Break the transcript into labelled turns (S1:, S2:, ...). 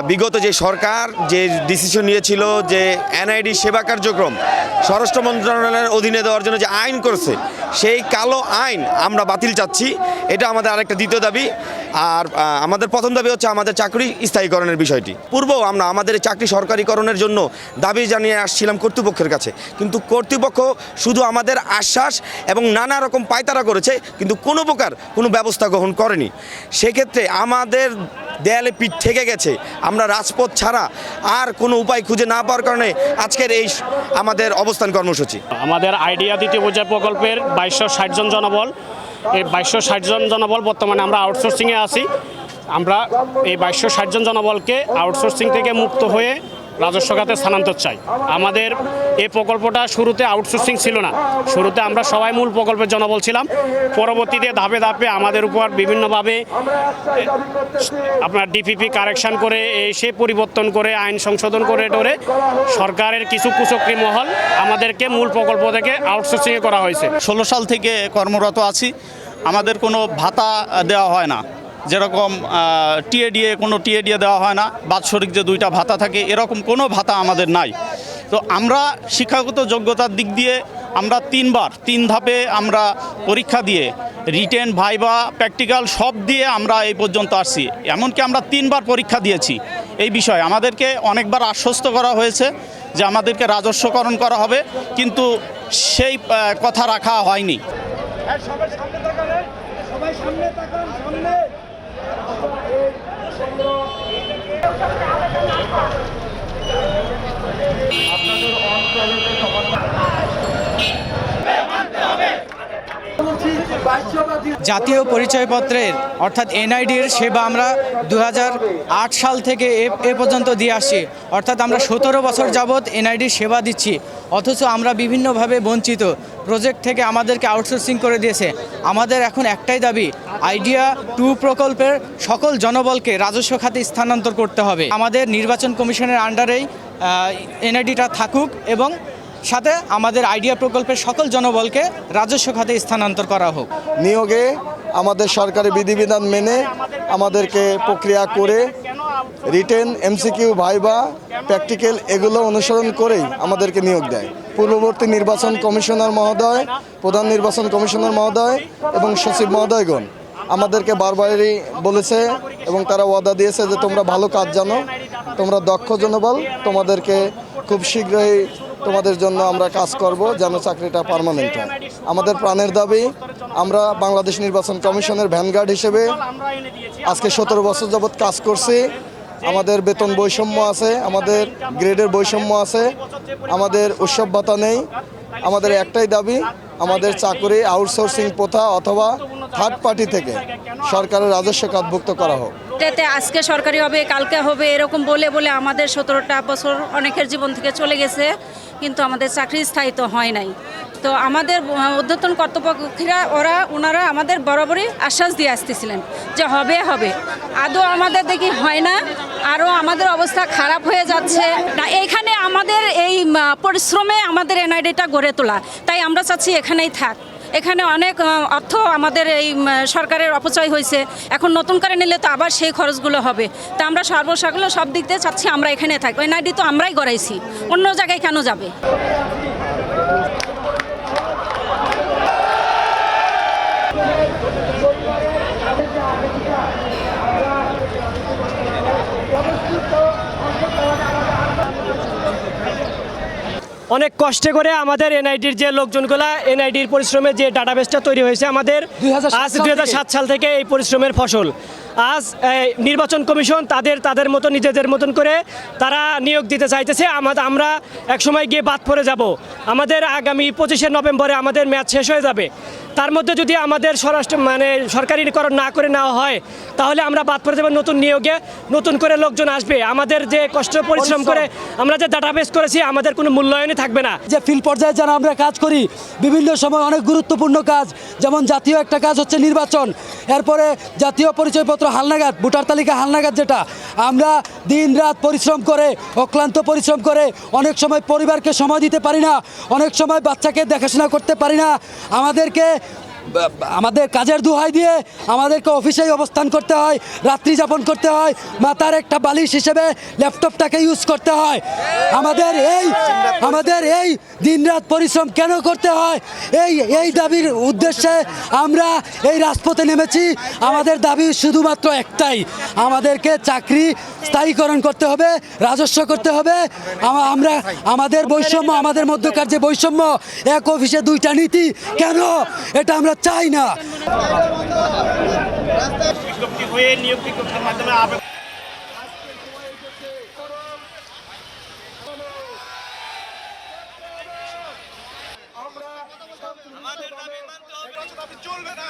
S1: বিগত যে সরকার যে ডিসিশন নিয়েছিল যে এনআইডি সেবা কার্যক্রম স্বরাষ্ট্র মন্ত্রণালয়ের অধীনে দেওয়ার জন্য যে আইন করছে, সেই কালো আইন আমরা বাতিল চাচ্ছি। এটা আমাদের আরেকটা দ্বিতীয় দাবি। আর আমাদের প্রথম দাবি হচ্ছে আমাদের চাকরি স্থায়ীকরণের বিষয়টি। পূর্বেও আমরা আমাদের চাকরি সরকারিকরণের জন্য দাবি জানিয়ে আসছিলাম কর্তৃপক্ষের কাছে। কিন্তু কর্তৃপক্ষ শুধু আমাদের আশ্বাস এবং নানা রকম পায়তারা করেছে, কিন্তু কোনো প্রকার কোনো ব্যবস্থা গ্রহণ করেনি। সেক্ষেত্রে আমাদের দেয়ালে পিঠ থেকে গেছে। আমরা রাজপথ ছাড়া আর কোনো উপায় খুঁজে না পাওয়ার কারণে আজকের এই আমাদের অবস্থান কর্মসূচি।
S2: আমাদের আইডিয়া দ্বিতীয় পর্যায় প্রকল্পের বাইশশো জন জনবল। এই বাইশশো জন জনবল বর্তমানে আমরা আউটসোর্সিংয়ে আছি। আমরা এই বাইশশো ষাটজন জনবলকে আউটসোর্সিং থেকে মুক্ত হয়ে রাজস্ব খাতে স্থানান্তর চাই। আমাদের এই প্রকল্পটা শুরুতে আউটসোর্সিং ছিল না। শুরুতে আমরা সবাই মূল প্রকল্পের জনবল ছিলাম। পরবর্তীতে ধাপে ধাপে আমাদের উপর বিভিন্নভাবে আপনার ডিপিপি কারেকশন করে এসে পরিবর্তন করে, আইন সংশোধন করে টরে সরকারের কিছু কুচক্রী মহল আমাদেরকে মূল প্রকল্প থেকে আউটসোর্সিং করা হয়েছে।
S3: ষোলো সাল থেকে কর্মরত আছি। আমাদের কোনো ভাতা দেওয়া হয় না। যেরকম টিএডিএ, কোনো টিএডিএ দেওয়া হয় না, বাৎসরিক যে দুইটা ভাতা থাকে, এরকম কোনো ভাতা আমাদের নাই। তো আমরা শিক্ষাগত যোগ্যতার দিক দিয়ে আমরা তিনবার, তিন ধাপে আমরা পরীক্ষা দিয়ে, রিটেন, ভাইবা, প্র্যাকটিক্যাল সব দিয়ে আমরা এই পর্যন্ত আসছি। এমনকি আমরা তিনবার পরীক্ষা দিয়েছি এই বিষয়ে। আমাদেরকে অনেকবার আশ্বস্ত করা হয়েছে যে আমাদেরকে রাজস্বকরণ করা হবে, কিন্তু সেই কথা রাখা হয়নি।
S4: সবাই সামনে তাকান সবাই সামনে তাকান, সামনে।
S5: জাতীয় পরিচয়পত্রের, অর্থাৎ এনআইডির সেবা আমরা দু হাজার আট সাল থেকে এ- এ পর্যন্ত দিয়ে আসছি। অর্থাৎ আমরা সতেরো বছর যাবৎ এনআইডির সেবা দিচ্ছি। অথচ আমরা বিভিন্নভাবে বঞ্চিত। প্রজেক্ট থেকে আমাদেরকে আউটসোর্সিং করে দিয়েছে। আমাদের এখন একটাই দাবি আইডিয়া টু প্রকল্পের সকল জনবলকে রাজস্ব খাতে স্থানান্তর করতে হবে। আমাদের নির্বাচন কমিশনের আন্ডারেই এনআইডিটা থাকুক এবং সাথে আমাদের আইডিয়া প্রকল্পের সকল জনবলকে রাজস্ব খাতে স্থানান্তর করা হোক।
S6: নিয়োগে আমাদের সরকারি বিধিবিধান মেনে আমাদেরকে প্রক্রিয়া করে রিটেন, এমসিকিউ, ভাইবা, প্র্যাকটিক্যাল এগুলো অনুসরণ করেই আমাদেরকে নিয়োগ দেয়। পূর্ববর্তী নির্বাচন কমিশনার মহোদয়, প্রধান নির্বাচন কমিশনার মহোদয় এবং সচিব মহোদয়গণ আমাদেরকে বারবারই বলেছে এবং তারা ওয়াদা দিয়েছে যে তোমরা ভালো কাজ জানো, তোমরা দক্ষ জনবল, তোমাদেরকে খুব শীঘ্রই তোমাদের জন্য আমরা কাজ করব যেন চাকরিটা পারমানেন্ট হয়। আমাদের প্রাণের দাবি, আমরা বাংলাদেশ নির্বাচন কমিশনের ভ্যানগার্ড হিসেবে আজকে সতেরো বছর যাবৎ কাজ করছি। আমাদের বেতন বৈষম্য আছে, আমাদের গ্রেডের বৈষম্য আছে, আমাদের উৎসব ভাতা নেই। আমাদের একটাই দাবি, আমাদের চাকরি আউটসোর্সিং প্রথা অথবা থার্ড পার্টি থেকে সরকারের রাজস্ব খাতভুক্ত করা হোক।
S7: এটাতে আজকে সরকারি হবে, কালকে হবে, এরকম বলে বলে আমাদের সতেরোটা বছর অনেকের জীবন থেকে চলে গেছে, কিন্তু আমাদের চাকরি স্থায়িত্ব হয় নাই। তো আমাদের উদ্যতন কর্তৃপক্ষীরা, ওরা ওনারা আমাদের বরাবরই আশ্বাস দিয়ে আসতেছিলেন যে হবে হবে। আদৌ আমাদের দেখি হয় না, আরও আমাদের অবস্থা খারাপ হয়ে যাচ্ছে। না এইখানে আমাদের এই পরিশ্রমে আমাদের এনআইডিটা গড়ে তোলা। তাই আমরা চাচ্ছি এখানেই থাক। এখানে অনেক অর্থ আমাদের এই সরকারের অপচয় হয়েছে। এখন নতুন করে নিলে তো আবার সেই খরচগুলো হবে। তা আমরা সর্বসাকুল্য সব দিক দিয়ে চাচ্ছি আমরা এখানে থাকব। এনআইডি তো আমরাই গড়াইছি। অন্য জায়গায় কেন যাবে?
S8: অনেক কষ্টে করে আমাদের এনআইডির যে লোকজনগুলো এনআইডির পরিশ্রমে যে ডাটাবেসটা তৈরি হয়েছে আমাদের আজ
S5: দু
S8: দুই সাত সাল থেকে এই পরিশ্রমের ফসল। আজ নির্বাচন কমিশন তাদের তাদের মতো নিজেদের মতন করে তারা নিয়োগ দিতে চাইতেছে। আমাদের আমরা একসময় গিয়ে বাদ পড়ে যাব। আমাদের আগামী পঁচিশে নভেম্বরে আমাদের ম্যাচ শেষ হয়ে যাবে। তার মধ্যে যদি আমাদের স্বরাষ্ট্র মানে সরকারিকরণ না করে নেওয়া হয় তাহলে আমরা বাদ পড়ে যাব নতুন নিয়োগে। নতুন করে লোকজন আসবে। আমাদের যে কষ্ট পরিশ্রম করে আমরা যে ডাটাবেস করেছি আমাদের কোনো মূল্যায়নই থাকবে না।
S9: যে ফিল্ড পর্যায়ে যারা আমরা কাজ করি বিভিন্ন সময় অনেক গুরুত্বপূর্ণ কাজ যেমন জাতীয় একটা কাজ হচ্ছে নির্বাচন। এরপরে জাতীয় পরিচয়পত্র হালনাগাদ ভোটার তালিকা হালনাগাদ যেটা। আমরা দিন রাত পরিশ্রম করে অক্লান্ত পরিশ্রম করে অনেক সময় পরিবারকে সময় দিতে পারি না অনেক সময় বাচ্চাকে দেখাশোনা করতে পারি না। আমাদেরকে আমাদের কাজের দোহাই দিয়ে আমাদেরকে অফিসেই অবস্থান করতে হয়, রাত্রি যাপন করতে হয়, মাথার একটা বালিশ হিসেবে ল্যাপটপটাকে ইউজ করতে হয়। আমাদের এই আমাদের এই দিনরাত পরিশ্রম কেন করতে হয়? এই এই দাবির উদ্দেশ্যে আমরা এই রাজপথে নেমেছি। আমাদের দাবি শুধুমাত্র একটাই, আমাদেরকে চাকরি স্থায়ীকরণ করতে হবে, রাজস্ব করতে হবে। আমরা, আমাদের বৈষম্য, আমাদের মধ্যকার যে বৈষম্য, এক অফিসে দুইটা নীতি, কেন? এটা আমরা চাই না।
S2: হয়ে
S4: চলবে না